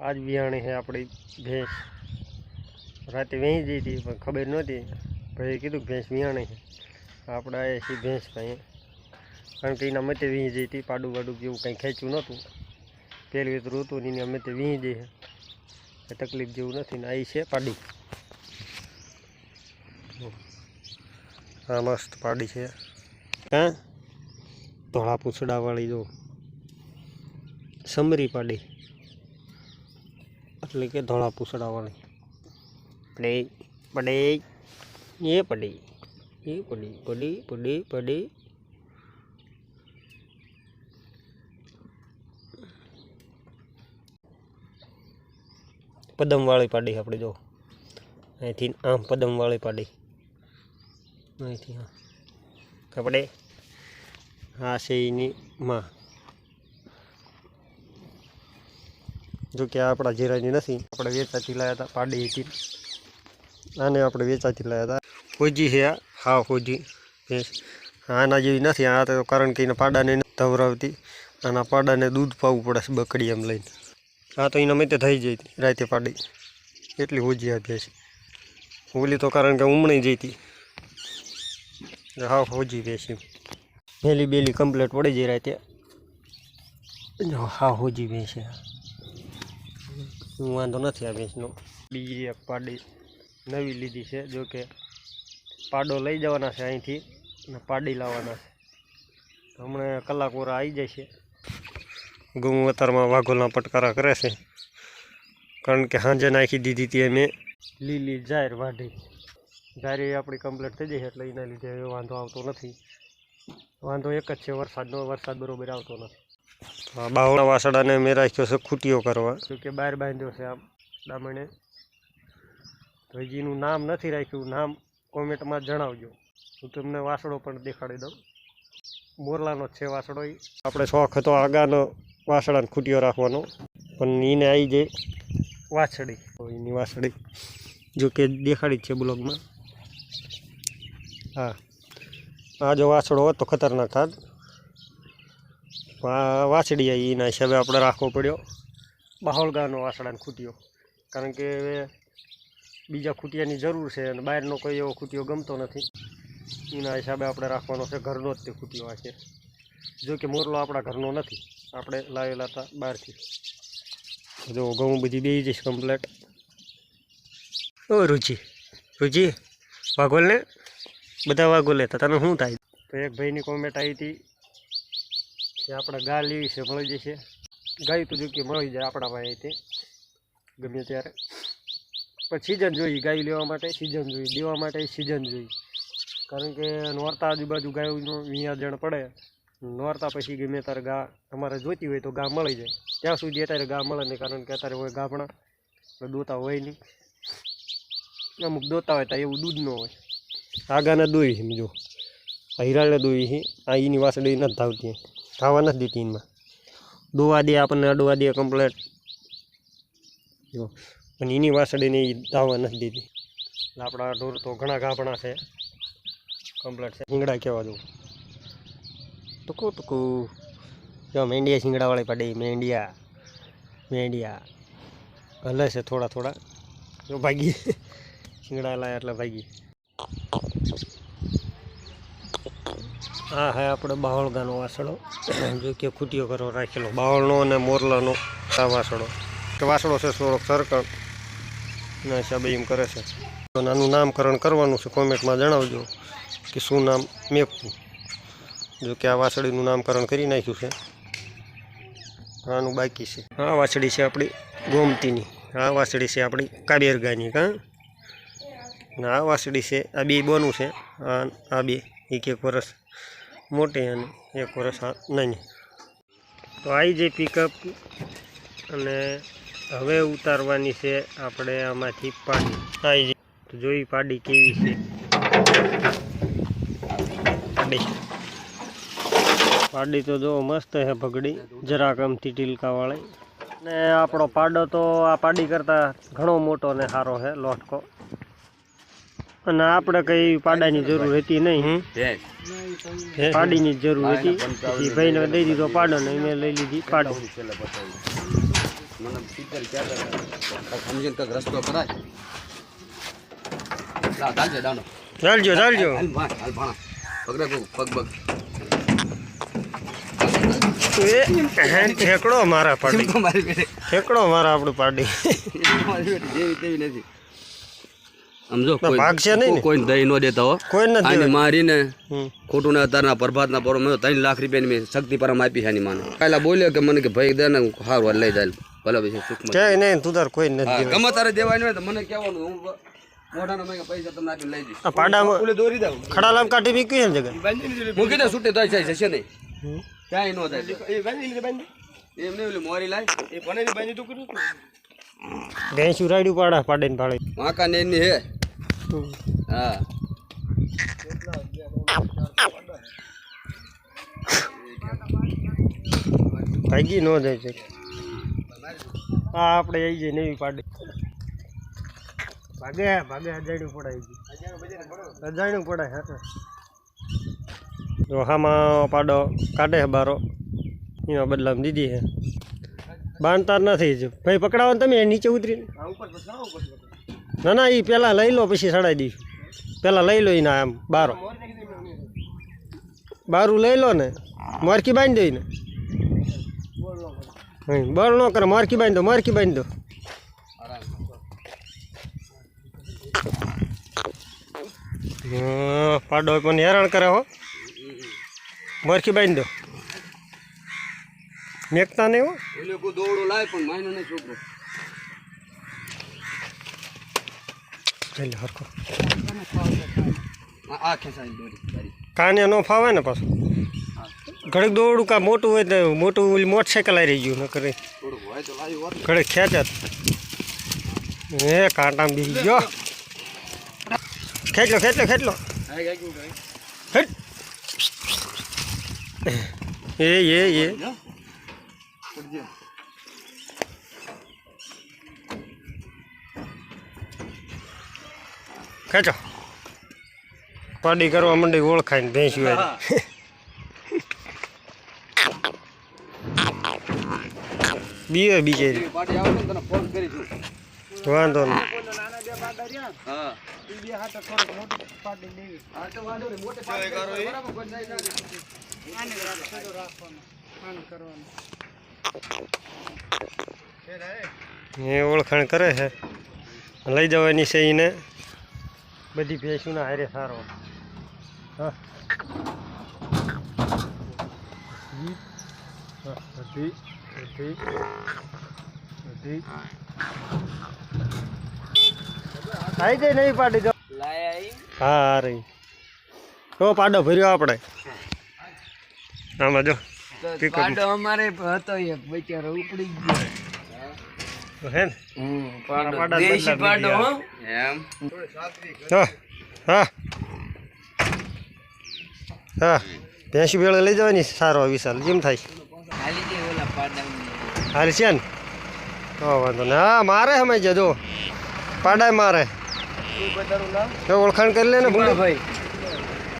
આજ બિયાણી છે આપણી ભેંસ. રાતે વહી જઈ હતી, પણ ખબર નહોતી. ભાઈએ કીધું ભેંસ વિયાણી છે. આપણે આવ્યા છીએ ભેંસ પાસે કારણ કે એના મતે વીહી જઈ હતી, પાડું વાડું જેવું કંઈ ખેંચ્યું નહોતું. પહેલું તો હતું ને અમે તે વીહી જઈ છે. કંઈ તકલીફ જેવું નથી ને આવી છે પાડી. હા મસ્ત પાડી છે. હા? ધોળા પૂંછડાવાળી જો. સમરી પાડી. એટલે કે ધોળા પૂંછડાવાળી પડી પડી. એ પડી. એ પડી પડી પડી પડી. પદમવાળી પાડી આપણે જો. અહીંથી આમ પદમવાળી પાડી. અહીંથી હા. કપડે આ છે એની માં. જો કે આ આપણા જીરાની નથી. આપણે વેચાતી લાવ્યા હતા, પાડી હતી. આને આપણે વેચાતી લાવ્યા હતા. હોજી છે આ. હા, હોજી. ભેંસ આના જેવી નથી. આ તો કારણ કે એના પાડાને ધવરાવતી. આના પાડાને દૂધ પાવું પડે છે બકડી એમ લઈને. આ તો એના મતે થઈ જઈ હતી, રાતે પાડી. એટલી હોજી આ ભેંસ ઓલી તો કારણ કે ઉમણી જઈ હતી. હા, હોજી ભેંસ એમ મેલી બેલી કમ્પ્લેટ પડી જઈ રાતે. હા, હોજી ભેંસ વાંધો નથી આ ભેંસનો બીજી એક પાડી નવી લીધી છે જો કે પાડો લઈ જવાના છે અહીંથી અને પાડી લાવવાના છે. હમણાં કલાક ઓરા આવી જાય છે. ગુમ અત્યારમાં વાઘોલના પટકારા કરે છે. કારણ કે સાંજે નાખી દીધી હતી અમે. લીલી જાહેર વાઢી. જાહેર એ આપણી કમ્પ્લીટ થઈ જાય એટલે એના લીધે વાંધો આવતો નથી. વાંધો એક જ છે વરસાદનો વરસાદ બરોબર આવતો નથી. બાવળા વાસડાને મેં રાખ્યો છે ખૂટીઓ કરવા. કે બહાર બાંધ્યો છે આમ દામણે તો હજીનું નામ નથી રાખ્યું નામ કોમેન્ટમાં જણાવજો. હું તમને વાસડો પણ દેખાડી દઉં. મોરલાનો જ છે વાસડો એ આપણે શોખ હતો આગાનો વાસડાને ખૂટીઓ રાખવાનો પણ એને આવી જાય વાછડી. એની વાછડી જો કે દેખાડી જ છે બ્લોગમાં. હા. આ જો વાછડો હોત તો ખતરનાક આ વાછડી આવી એના હિસાબે આપણે રાખવો પડ્યો. બાહોલગાનો વાસડાને ખૂટ્યો. કારણ કે હવે બીજા ખૂટિયાની જરૂર છે અને બહારનો કોઈ એવો ખૂટ્યો ગમતો નથી. એના હિસાબે આપણે રાખવાનો છે, ઘરનો જ તે ખૂટ્યો આ છે. જો કે મોરલો આપણા ઘરનો નથી. આપણે લાવેલા હતા બહારથી. જો ઘઉં બધી બે જઈશ કમ્પ્લેટ ઓ રુચિ રુચિ વાઘોલ ને બધા વાઘો લેતા તને શું થાય? તો એક ભાઈની કોમેન્ટ આવી હતી કે આપણે ગા લેવી છે, મળી જશે. ગાય તો જો કે મળી જાય આપણા પાસે તે. ગમે ત્યારે. પણ સિઝન જોઈએ ગાય લેવા માટે સિઝન જોઈએ દેવા માટે સિઝન જોઈએ. કારણ કે નોરતા આજુબાજુ ગાયનું વિયાજણ પડે. નોરતા પછી ગમે ત્યારે ગા તમારે જોઈતી હોય તો ગા મળી જાય. ત્યાં સુધી અત્યારે ગા મળે નહીં, કારણ કે અત્યારે હોય ગાભણા. દોતા હોય નહીં. અમુક દોતા હોય તો એવું દૂધ ન હોય. આગાને દોઈ છે જો. આ હિરાળને દોઈ આ એની વાસળી નથી ધાવતી. ધાવા નથી દીધી એમાં દોવા દે આપણને અડવા દે કમ્પ્લેટ જો, પણ એની વાસળીને એ ધાવા નથી દીધી આપણા ઢોર તો ઘણા ગાભણા છે. કમ્પ્લેટ છે. શીંગડા કહેવા દઉં ટૂંકું ટૂંકું. જો મેંડિયા શીંગડાવાળી પડી મેંડિયા મેંડિયા હલે છે થોડા થોડા. જો, ભાગી. શીંગડા લાયા એટલે ભાગી. હા હા આપણે બાવળગાનો વાસણો, જો કે ખૂટીઓ કરો રાખેલો, બાવળનો અને મોરલાનો આ વાસણો. કે વાસણો છે થોડોક સરકળ ના હિસાબે એમ કરે છે. તો નાનું નામકરણ કરવાનું છે, કોમેન્ટમાં જણાવજો કે શું નામ મેકવું જો કે આ વાસળીનું નામકરણ કરી નાખ્યું છે. આનું બાકી છે. આ વાસળી છે આપણી ગોમતીની. આ વાસળી છે આપણી કાબેરગાની, કાં? આ વાસળી છે, આ બે બોનું છે. આ આ બે એક એક વરસ મોટી અને એક વર્ષ નાની તો આવી જાય પિકઅપ અને હવે ઉતારવાની છે આપણે આમાંથી પાડી. આવી તો જોઈ પાડી કેવી છે. પાડી. પાડી તો જો મસ્ત છે પગડી જરાક આમથી ટીલકાવાળી ને આપણો પાડો તો આ પાડી કરતાં ઘણો મોટો ને સારો છે લોટકો. અને આપણે કંઈ પાડાની જરૂર હતી નહીં. પાડીની જરૂર હતી. પછી ભાઈને દઈ દીધો પાડો ને મેં લઈ લીધી પાડો. મને સિત્તેર કહેતા હતા કાંઈક સમજીને કાંઈક રસ્તો કરાય. લા દાનો ચાલજો ચાલજો. હાલ ભાણા. પગડે પગ પગ પગ. એ હે, ઠેકડો મારા પાડી. ઠેકડો મારા આપણું પાડી. જેવી તેવી નથી. સમજો ભાગ છે નહીં કોઈ દહીં ન દેતા હો. કોઈ નથી આને મારીને. ખોટું ને અત્યારના પ્રભાતના પરો મેં ત્રણ લાખ રૂપિયાની મેં શક્તિ પરમ આપી છે એની માને. પહેલા બોલ્યો કે મને કે ભાઈ દે ને સારું લઈ જાય ભલે પછી સુખમાં કે નહીં તું તાર કોઈ નથી ગમે તારે દેવાય નહીં મને કહેવાનું હું ખડાલામ કાઢી મૂકી ને જગન મૂકી દે છૂટે તો જશે નહીં. ક્યાંય ન થાય એમ નહીં ઓલી મોરી લાય. ભેંસ ઉરાડ્યું પાડા પાડીને પાડે વાંકા ને હે. હા. ભાગી ન જાય છે. હા આપણે આવી જઈએ નવી પાડી. ભાગે ભાગે અજાણ્યું પડાય અજાણ્યું પડાય હા જો હામાં પાડો કાઢે છે બારો. એમાં બદલામ દીધી છે. બાંધતા નથી જ. ભાઈ પકડાવો તમે નીચે ઉતરીને. ના ના એ પહેલાં લઈ લો, પછી ચડાવી દઈશું. પહેલાં લઈ લો એના આમ બારો. બારું લઈ લો ને, મારકી બાંધી દઈ ને બળ ન કરે, મારકી બાંધી દો, મારકી બાંધી દો. પાડો પણ હેરાન કરે હો. મારકી બાંધી દો. મેકતા નહીં હો. છોકરો. ચાલ હરખો. કાને ન ફાવે ને પાછું? ઘડીક દોડું કાં મોટું હોય તો મોટું ઓલી મોટરસાઇકલ આવી ગયું ન કરે. ઘડીક ખેંચત એ કાંટામાં બીજી ગયો. ખેંચલો ખેંચલો ખેંચલો. હેટ. એ એ એ. ખેંચો. પાડી કરવા માંડી ઓળખાઈને ભેંસી હોય બીએ બીજે. ને વાંધો નહીં ના. એ ઓળખાણ કરે છે. લઈ જવાની છે એને બધી ભેંસુના હારે સારો. હા. બધી બધી બધી આવી જાય નહીં પાડી દો. હા હા રહી તો પાડો ભર્યો આપણે. આમાં જો પાડો અમારે હતો એક બચારો ઉપડી ગયો. હે ને? પાડો દેશી પાડો હો. એમ. હા હા. હા ભેંસી ભેળ લઈ જવાની સારો વિશાલ જેમ થાય? હાલ છે ને? તો વાંધો ને હા મારે સમય જજો પાડાય મારે. તો ઓળખાણ કરી લે ને ભાઈ